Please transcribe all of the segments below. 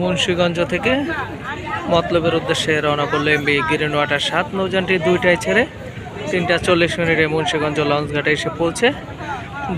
মুন্সীগঞ্জ থেকে মতলবের উদ্দেশ্যে রওনা করল এমবি গ্রিন ওয়াটার সাত। নৌযানটি দুইটায় ছেড়ে তিনটা চল্লিশ মিনিটে মুন্সীগঞ্জ লঞ্চ ঘাটে এসে পৌঁছে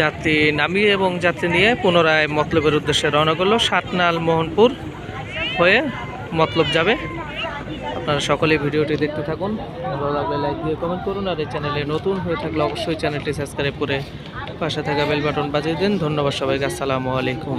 যাত্রী নামিয়ে এবং যাত্রী নিয়ে পুনরায় মতলবের উদ্দেশ্যে রওনা করল। সাতনাল মোহনপুর হয়ে মতলব যাবে। আপনারা সকলে ভিডিওটি দেখতে থাকুন। ভালো লাগলে লাইক দিয়ে কমেন্ট করুন আর এই চ্যানেলে নতুন হয়ে থাকলে অবশ্যই চ্যানেলটি সাবস্ক্রাইব করে পাশে থাকা বেল বাটন বাজিয়ে দিন। ধন্যবাদ সবাইকে। আসসালামু আলাইকুম।